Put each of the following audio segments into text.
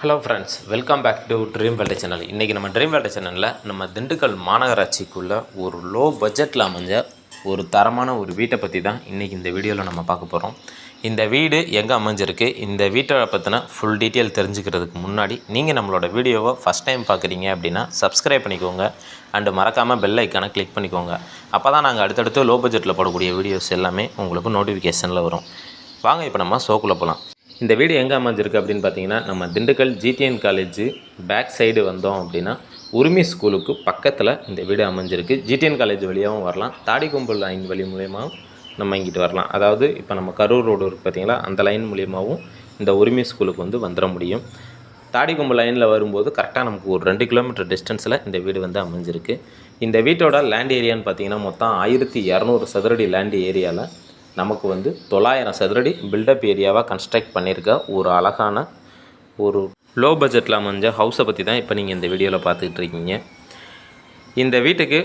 Hello friends welcome back to dream வேல்டே channel இன்றைக்கி நம்ம dream வேல்டே சேனலில் நம்ம திண்டுக்கல் மாநகராட்சிக்குள்ளே ஒரு லோ பட்ஜெட்டில் அமைஞ்ச ஒரு தரமான ஒரு வீட்டை பற்றி தான் இன்றைக்கி இந்த வீடியோவில் நம்ம பார்க்க போகிறோம் இந்த வீடு எங்கே அமைஞ்சிருக்கு? இந்த வீட்டை பற்றின ஃபுல் டீட்டெயில் தெரிஞ்சுக்கிறதுக்கு முன்னாடி நீங்கள் நம்மளோட வீடியோவை ஃபஸ்ட் டைம் பார்க்குறீங்க அப்படின்னா சப்ஸ்கிரைப் பண்ணிக்கோங்க. அண்டு மறக்காமல் பெல் ஐக்கானை கிளிக் பண்ணிக்கோங்க. அப்போ தான் நாங்கள் அடுத்தடுத்து லோ பட்ஜெட்டில் போடக்கூடிய வீடியோஸ் எல்லாமே உங்களுக்கு நோட்டிஃபிகேஷனில் வரும். வாங்க இப்போ நம்ம ஷோக்குள்ளே போகலாம் இந்த வீடு எங்கே அமைஞ்சிருக்கு அப்படின்னு பார்த்தீங்கன்னா நம்ம Dindigul GTN college back side வந்தோம் அப்படின்னா உரிமை ஸ்கூலுக்கு பக்கத்தில் இந்த வீடு அமைஞ்சிருக்கு. ஜிடிஎன் காலேஜ் வழியாகவும் வரலாம். தாடிக்கொம்பு லைன் வழி மூலியமாகவும் நம்ம இங்கிட்டு வரலாம். அதாவது இப்போ நம்ம கரூர் ரோடு இருக்குது பார்த்தீங்களா அந்த லைன் மூலியமாகவும் இந்த உரிமை ஸ்கூலுக்கு வந்து வந்துட முடியும். தாடிக்கொம்பு லைனில் வரும்போது கரெக்டாக நமக்கு ஒரு ரெண்டு கிலோமீட்டர் டிஸ்டன்ஸில் இந்த வீடு வந்து அமைஞ்சிருக்கு. இந்த வீட்டோட லேண்ட் ஏரியான்னு பார்த்தீங்கன்னா மொத்தம் ஆயிரத்தி இரநூறு சதுரடி லேண்ட் ஏரியாவில் நமக்கு வந்து தொள்ளாயிரம் சதுரடி பில்டப் ஏரியாவாக கன்ஸ்ட்ரக்ட் பண்ணியிருக்க ஒரு அழகான ஒரு லோ பட்ஜெட்டில் அமைஞ்ச ஹவுஸை பற்றி தான் இப்போ நீங்கள் இந்த வீடியோவில் பார்த்துக்கிட்டு இருக்கீங்க. இந்த வீட்டுக்கு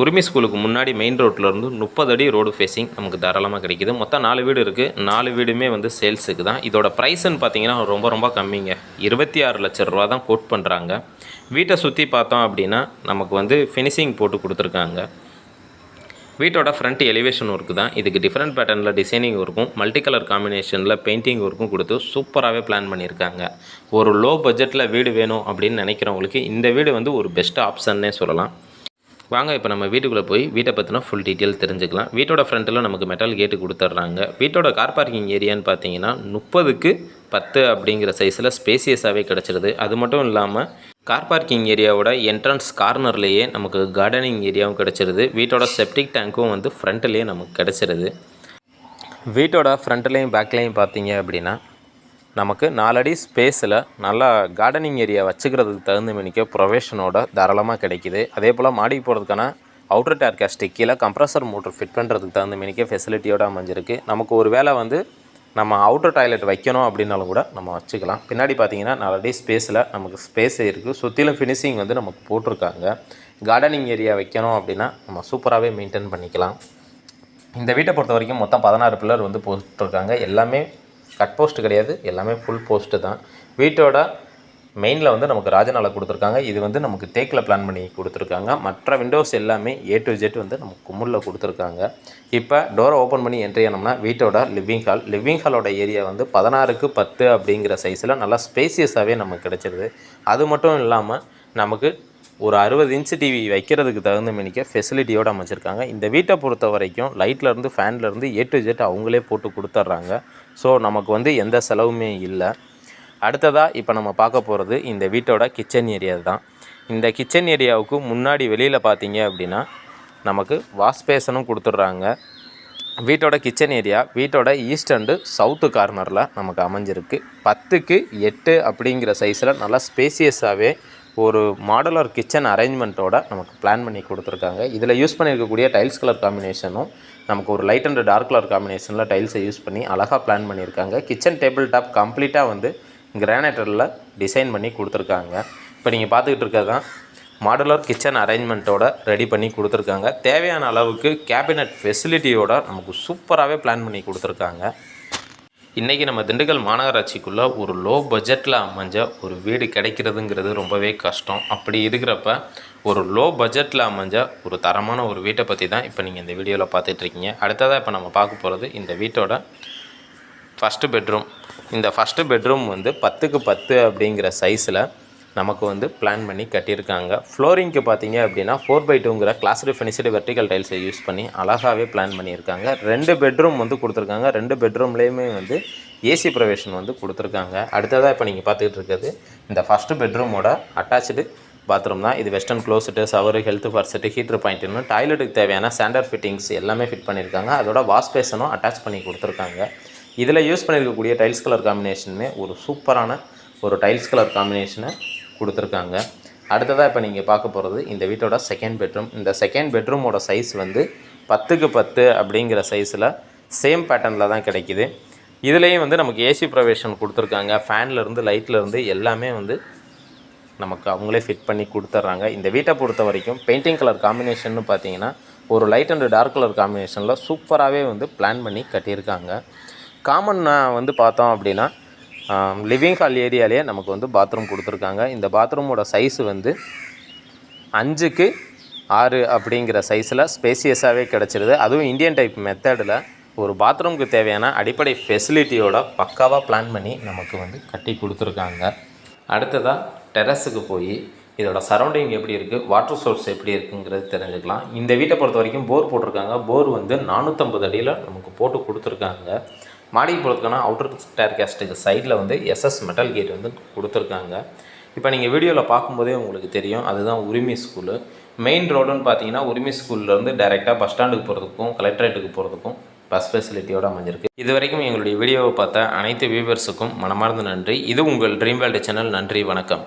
உரிமை ஸ்கூலுக்கு முன்னாடி மெயின் ரோட்லேருந்து முப்பது அடி ரோடு ஃபேஸிங் நமக்கு தாராளமாக கிடைக்குது. மொத்தம் நாலு வீடு இருக்குது நாலு வீடுமே வந்து சேல்ஸுக்கு தான். இதோட ப்ரைஸ்ன்னு பார்த்தீங்கன்னா ரொம்ப ரொம்ப கம்மிங்க. இருபத்தி ஆறு லட்ச ரூபா தான் கோட் பண்ணுறாங்க வீட்டை சுற்றி பார்த்தோம் அப்படின்னா நமக்கு வந்து ஃபினிஷிங் போட்டு கொடுத்துருக்காங்க. வீட்டோட ஃப்ரண்ட் எலிவேஷன் ஒர்க்கு தான். இதுக்கு டிஃப்ரெண்ட் பேட்டர்னில் டிசைனிங் ஒர்க்கும் மல்டி கலர் காம்பினேஷனில் பெயிண்டிங் ஒர்க்கும் கொடுத்து சூப்பராகவே பிளான் பண்ணியிருக்காங்க. ஒரு லோ பட்ஜெட்டில் வீடு வேணும் அப்படின்னு நினைக்கிறவங்களுக்கு இந்த வீடு வந்து ஒரு பெஸ்ட் ஆப்ஷன்னே சொல்லலாம். வாங்க இப்போ நம்ம வீட்டுக்குள்ளே போய் வீட்டை பற்றின ஃபுல் டீட்டெயில் தெரிஞ்சுக்கலாம். வீட்டோட ஃப்ரண்ட்டில் நமக்கு மெட்டல் கேட்டு கொடுத்துட்றாங்க. வீட்டோட கார் பார்க்கிங் ஏரியான்னு பார்த்தீங்கன்னா முப்பதுக்கு பத்து அப்படிங்கிற சைஸில் ஸ்பேசியஸாகவே கிடச்சிருது. அது மட்டும் இல்லாமல் கார் பார்க்கிங் ஏரியாவோட என்ட்ரன்ஸ் கார்னர்லேயே நமக்கு கார்டனிங் ஏரியாவும் கிடச்சிருது. வீட்டோட செப்டிக் டேங்க்கும் வந்து ஃப்ரண்ட்லேயே நமக்கு கிடச்சிருது. வீட்டோட ஃப்ரண்ட்லேயும் பேக்லேயும் பார்த்தீங்க அப்படின்னா நமக்கு நாலடி ஸ்பேஸில் நல்லா கார்டனிங் ஏரியா வச்சுக்கிறதுக்கு தகுந்த மணிக்க ப்ரொவேஷனோட தாராளமாக கிடைக்கிது. அதே போல் மாடிக்கு போகிறதுக்கான அவுட்டர் டேர்காஸ்டிக் கீழே கம்ப்ரஸர் மோட்டர் ஃபிட் பண்ணுறதுக்கு தகுந்த மணிக்க ஃபெசிலிட்டியோடு அமைஞ்சிருக்கு. நமக்கு ஒரு வேளை வந்து நம்ம அவுட்டர் டாய்லெட் வைக்கணும் அப்படின்னாலும் கூட நம்ம வச்சுக்கலாம். பின்னாடி பார்த்தீங்கன்னா நாலடி ஸ்பேஸில் நமக்கு ஸ்பேஸ் இருக்குது சுற்றிலும் ஃபினிஷிங் வந்து நமக்கு போட்டிருக்காங்க. கார்டனிங் ஏரியா வைக்கணும் அப்படின்னா நம்ம சூப்பராகவே மெயின்டைன் பண்ணிக்கலாம். இந்த வீட்டை பொறுத்த வரைக்கும் மொத்தம் பதினாறு பில்லர் வந்து போட்டிருக்காங்க. எல்லாமே கட் போஸ்ட் கிடையாது. எல்லாமே ஃபுல் போஸ்ட்டு தான். வீட்டோட மெயினில் வந்து நமக்கு ராஜநாளை கொடுத்துருக்காங்க. இது வந்து நமக்கு தேக்கில் பிளான் பண்ணி கொடுத்துருக்காங்க. மற்ற விண்டோஸ் எல்லாமே ஏ டு ஜெட் வந்து நமக்கு குமுளில் கொடுத்துருக்காங்க. இப்போ டோரை ஓப்பன் பண்ணி என்ட்ரி ஆனோம்னா வீட்டோட லிவிங் ஹால் லிவிங் ஹாலோட ஏரியா வந்து பதினாறுக்கு பத்து அப்படிங்கிற சைஸில் நல்லா ஸ்பேசியஸாகவே நமக்கு கிடச்சிருது. அது மட்டும் இல்லாமல் நமக்கு ஒரு அறுபது இன்ச் டிவி வைக்கிறதுக்கு தகுந்த மணிக்க ஃபெசிலிட்டியோடு அமைச்சிருக்காங்க. இந்த வீட்டை பொறுத்த வரைக்கும் லைட்லேருந்து ஃபேன்லேருந்து ஏ டு ஜெட் அவங்களே போட்டு கொடுத்துட்றாங்க ஸோ நமக்கு வந்து எந்த செலவுமே இல்லை. அடுத்ததாக இப்போ நம்ம பார்க்க போகிறது இந்த வீட்டோட கிச்சன் ஏரியா தான். இந்த கிச்சன் ஏரியாவுக்கு முன்னாடி வெளியில் பார்த்தீங்க அப்படின்னா நமக்கு வாஷ்பேசனும் கொடுத்துட்றாங்க. வீட்டோட கிச்சன் ஏரியா வீட்டோட ஈஸ்ட் அண்டு சவுத்து கார்னரில் நமக்கு அமைஞ்சிருக்கு. பத்துக்கு எட்டு அப்படிங்கிற சைஸில் நல்லா ஸ்பேசியஸாகவே ஒரு மாடலர் கிச்சன் அரேஞ்ச்மெண்ட்டோட நமக்கு பிளான் பண்ணி கொடுத்துருக்காங்க. இதில் யூஸ் பண்ணியிருக்கக்கூடிய டைல்ஸ் கலர் காம்பினேஷனும் நமக்கு ஒரு லைட் அண்ட் டார்க் கலர் காம்பினேஷனில் டைல்ஸை யூஸ் பண்ணி அழகாக பிளான் பண்ணியிருக்காங்க கிச்சன் டேபிள் டாப் கம்ப்ளீட்டாக வந்து கிரானைட்டரில் டிசைன் பண்ணி கொடுத்துருக்காங்க. இப்போ நீங்கள் பார்த்துக்கிட்டு இருக்கிறது தான் மாடுலர் கிச்சன் அரேஞ்ச்மெண்ட்டோட ரெடி பண்ணி கொடுத்துருக்காங்க. தேவையான அளவுக்கு கேபினட் ஃபெசிலிட்டியோட நமக்கு சூப்பராகவே பிளான் பண்ணி கொடுத்துருக்காங்க. இன்றைக்கி நம்ம திண்டுக்கல் மாநகராட்சிக்குள்ளே ஒரு லோ பட்ஜெட்டில் அமைஞ்ச ஒரு வீடு கிடைக்கிறதுங்கிறது ரொம்பவே கஷ்டம். அப்படி இருக்கிறப்ப ஒரு லோ பட்ஜெட்டில் அமைஞ்ச ஒரு தரமான ஒரு வீட்டை பற்றி தான் இப்போ நீங்கள் இந்த வீடியோவில் பார்த்துட்ருக்கீங்க அடுத்ததாக இப்போ நம்ம பார்க்க போகிறது இந்த வீட்டோட ஃபஸ்ட்டு பெட்ரூம் இந்த ஃபஸ்ட்டு பெட்ரூம் வந்து பத்துக்கு பத்து அப்படிங்கிற சைஸில் நமக்கு வந்து பிளான் பண்ணி கட்டியிருக்காங்க. ஃப்ளோரிங்க்கு பார்த்தீங்க அப்படின்னா ஃபோர் பை டூங்கிற கிளாஸ்டு ஃபினிஷ்டு வெர்டிக்கல் டைல்ஸை யூஸ் பண்ணி அழகாகவே பிளான் பண்ணியிருக்காங்க. ரெண்டு பெட்ரூம் வந்து கொடுத்துருக்காங்க. ரெண்டு பெட்ரூம்லேயுமே வந்து ஏசி ப்ரொவேஷன் வந்து கொடுத்துருக்காங்க. அடுத்ததாக இப்போ நீங்கள் பார்த்துக்கிட்டு இருக்கிறது இந்த ஃபஸ்ட்டு பெட்ரூமோட அட்டாச்சு பாத்ரூம் தான். இது western closet shower health faucet heater பாயிண்ட்டுன்னு டாய்லெட்டுக்கு தேவையான ஸ்டாண்டர்ட் ஃபிட்டிங்ஸ் எல்லாமே ஃபிட் பண்ணியிருக்காங்க. அதோட வாஷ் பேசனும் அட்டாச் பண்ணி கொடுத்துருக்காங்க. இதில் யூஸ் பண்ணியிருக்கக்கூடிய டைல்ஸ் கலர் காம்பினேஷனுமே ஒரு சூப்பரான ஒரு டைல்ஸ் கலர் காம்பினேஷனை கொடுத்துருக்காங்க. அடுத்ததாக இப்போ நீங்கள் பார்க்க போகிறது இந்த வீட்டோட செகண்ட் பெட்ரூம் இந்த செகண்ட் பெட்ரூமோட சைஸ் வந்து பத்துக்கு பத்து அப்படிங்கிற சைஸில் சேம் பேட்டர்னில் தான் கிடைக்கிது. இதுலேயும் வந்து நமக்கு ஏசி ப்ரொவேஷன் கொடுத்துருக்காங்க. ஃபேன்லேருந்து லைட்லேருந்து எல்லாமே வந்து நமக்கு அவங்களே ஃபிட் பண்ணி கொடுத்துட்றாங்க. இந்த வீட்டை பொறுத்த வரைக்கும் பெயிண்டிங் கலர் காம்பினேஷன்னு பார்த்தீங்கன்னா ஒரு லைட் அண்ட் டார்க் கலர் காம்பினேஷனில் சூப்பராகவே வந்து பிளான் பண்ணி கட்டியிருக்காங்க. காமன் வந்து பார்த்தோம் அப்படின்னா லிவிங் ஹால் ஏரியாலேயே நமக்கு வந்து பாத்ரூம் கொடுத்துருக்காங்க. இந்த பாத்ரூமோட சைஸ் வந்து அஞ்சுக்கு ஆறு அப்படிங்கிற சைஸில் ஸ்பேசியஸாகவே கிடச்சிருது. அதுவும் இந்தியன் டைப் மெத்தடில் ஒரு பாத்ரூமுக்கு தேவையான அடிப்படை ஃபெசிலிட்டியோட பக்காவாக பிளான் பண்ணி நமக்கு வந்து கட்டி கொடுத்துருக்காங்க. அடுத்ததாக டெரஸுக்கு போய் இதோட சரௌண்டிங் எப்படி இருக்குது வாட்டர் சோர்ஸ் எப்படி இருக்குங்கிறது தெரிஞ்சுக்கலாம். இந்த வீட்டை பொறுத்த வரைக்கும் போர் போட்டிருக்காங்க. போர் வந்து நானூற்றம்பது அடியில் நமக்கு போட்டு கொடுத்துருக்காங்க. மாடிக்கு போகிறதுக்கான அவுட்டர் டயர் கேஸ்ட்டுக்கு சைடில் வந்து எஸ்எஸ் மெட்டல் கேட் வந்து கொடுத்துருக்காங்க. இப்போ நீங்கள் வீடியோவில் பார்க்கும்போதே உங்களுக்கு தெரியும். அதுதான் உரிமை ஸ்கூலு மெயின் ரோடுன்னு பார்த்தீங்கன்னா உரிமை ஸ்கூல்லேருந்து டைரெக்டாக பஸ் ஸ்டாண்டுக்கு போகிறதுக்கும் கலெக்டரேட்டுக்கு போகிறதுக்கும் பஸ் ஃபெசிலிட்டியோடு அமைஞ்சிருக்கு. இது வரைக்கும் எங்களுடைய வீடியோவை பார்த்த அனைத்து வியூவர்ஸுக்கும் மனமார்ந்த நன்றி. இது உங்கள் ட்ரீம் வேல்டு சேனல் நன்றி வணக்கம்.